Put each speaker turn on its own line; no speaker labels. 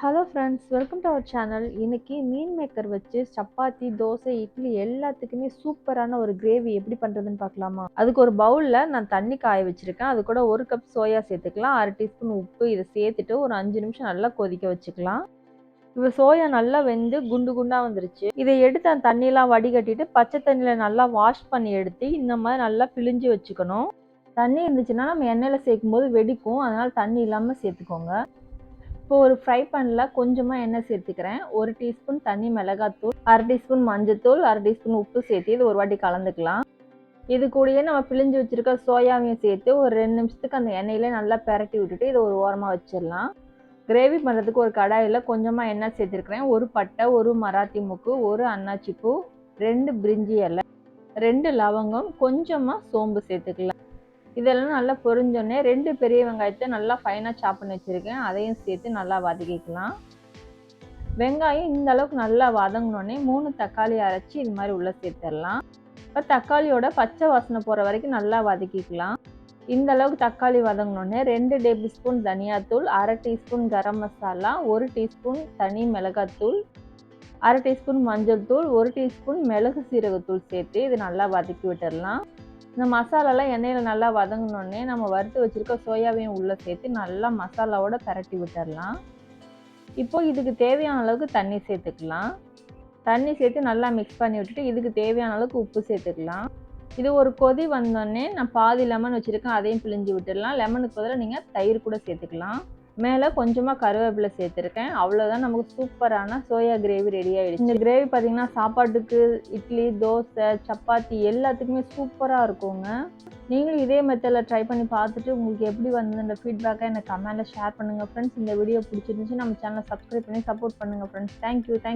Hello friends welcome to our channel இன்னைக்கு மீன் maker வச்சு சப்பாத்தி தோசை இட்லி எல்லாத்துக்குமே சூப்பரான ஒரு கிரேவி எப்படி பண்ணுறதுன்னு பார்க்கலாமா? அதுக்கு ஒரு பவுலில் நான் தண்ணி காய வச்சுருக்கேன். அது கூட ஒரு கப் சோயா சேர்த்துக்கலாம். அரை டீஸ்பூன் உப்பு இதை சேர்த்துட்டு ஒரு அஞ்சு நிமிஷம் நல்லா கொதிக்க வச்சுக்கலாம். இப்போ சோயா நல்லா வெந்து குண்டு குண்டாக வந்துருச்சு. இதை எடுத்து அந்த தண்ணியெலாம் வடிகட்டிட்டு பச்சை தண்ணியில் நல்லா வாஷ் பண்ணி எடுத்து இந்த மாதிரி நல்லா பிழிஞ்சு வச்சுக்கணும். தண்ணி இருந்துச்சுன்னா நம்ம எண்ணெயில் சேர்க்கும் போது வெடிக்கும். அதனால் தண்ணி இல்லாமல் சேர்த்துக்கோங்க. இப்போ ஒரு ஃப்ரை பேனில் கொஞ்சமாக எண்ணெய் சேர்த்துக்கிறேன். ஒரு டீஸ்பூன் தனி மிளகாத்தூள் அரை டீஸ்பூன் மஞ்சத்தூள் அரை டீஸ்பூன் உப்பு சேர்த்து இது ஒரு வாட்டி கலந்துக்கலாம். இது கூடயே நம்ம பிழிஞ்சு வச்சுருக்க சோயாவையும் சேர்த்து ஒரு ரெண்டு நிமிஷத்துக்கு அந்த எண்ணெயிலே நல்லா பெரட்டி விட்டுட்டு இதை ஒரு ஓரமாக வச்சிடலாம். கிரேவி பண்ணுறதுக்கு ஒரு கடாயில் கொஞ்சமாக எண்ணெய் சேர்த்துருக்குறேன். ஒரு பட்டை ஒரு மராத்தி முக்கு ஒரு அன்னாச்சி பூ ரெண்டு பிரிஞ்சி இலை ரெண்டு லவங்கம் கொஞ்சமாக சோம்பு சேர்த்துக்கலாம். இதெல்லாம் நல்லா பொரிஞ்சோடனே ரெண்டு பெரிய வெங்காயத்தை நல்லா ஃபைனாக சாப் பண்ணி வச்சுருக்கேன். அதையும் சேர்த்து நல்லா வதக்கிக்கலாம். வெங்காயம் இந்த அளவுக்கு நல்லா வதங்கினோடனே மூணு தக்காளி அரைச்சி இது மாதிரி உள்ளே சேர்த்துடலாம். இப்போ தக்காளியோட பச்சை வாசனை போகிற வரைக்கும் நல்லா வதக்கிக்கலாம். இந்த அளவுக்கு தக்காளி வதங்கினோடனே ரெண்டு டேபிள் ஸ்பூன் தனியாத்தூள் அரை டீஸ்பூன் கரம் மசாலா ஒரு டீஸ்பூன் தனி மிளகாத்தூள் அரை டீஸ்பூன் மஞ்சள் தூள் ஒரு டீஸ்பூன் மிளகு சீரகத்தூள் சேர்த்து இது நல்லா வதக்கி விட்டுடலாம். இந்த மசாலாலாம் எண்ணெயில் நல்லா வதங்கினோடனே நம்ம வறுத்து வச்சுருக்க சோயாவையும் உள்ளே சேர்த்து நல்லா மசாலாவோட பரட்டி விட்டுடலாம் இப்போ இதுக்கு தேவையான அளவுக்கு தண்ணி சேர்த்துக்கலாம். தண்ணி சேர்த்து நல்லா மிக்ஸ் பண்ணி விட்டுட்டு இதுக்கு தேவையான அளவுக்கு உப்பு சேர்த்துக்கலாம். இது ஒரு கொதி வந்தோடனே நான் பாதி லெமன் வச்சுருக்கேன் அதையும் பிழிஞ்சு விட்டுடலாம் லெமனுக்கு பதிலாக நீங்கள் தயிர் கூட சேர்த்துக்கலாம். மேலே கொஞ்சமாக கருவேப்பிலை சேர்த்துருக்கேன். அவ்வளோதான் நமக்கு சூப்பரான சோயா கிரேவி ரெடி ஆகிடுச்சு இந்த கிரேவி பார்த்திங்கன்னா சாப்பாட்டுக்கு இட்லி தோசை சப்பாத்தி எல்லாத்துக்குமே சூப்பராக இருக்குங்க. நீங்களும் இதே மெத்தடில் ட்ரை பண்ணி பார்த்துட்டு உங்களுக்கு எப்படி வந்ததுன்ற ஃபீட்பேக்கை எனக்கு கமெண்ட்டில் ஷேர் பண்ணுங்கள் ஃப்ரெண்ட்ஸ் இந்த வீடியோ பிடிச்சிருந்துச்சு நம்ம சேனலை சப்ஸ்கிரைப் பண்ணி சப்போர்ட் பண்ணுங்கள் ஃப்ரெண்ட்ஸ் தேங்க்யூ தேங்க்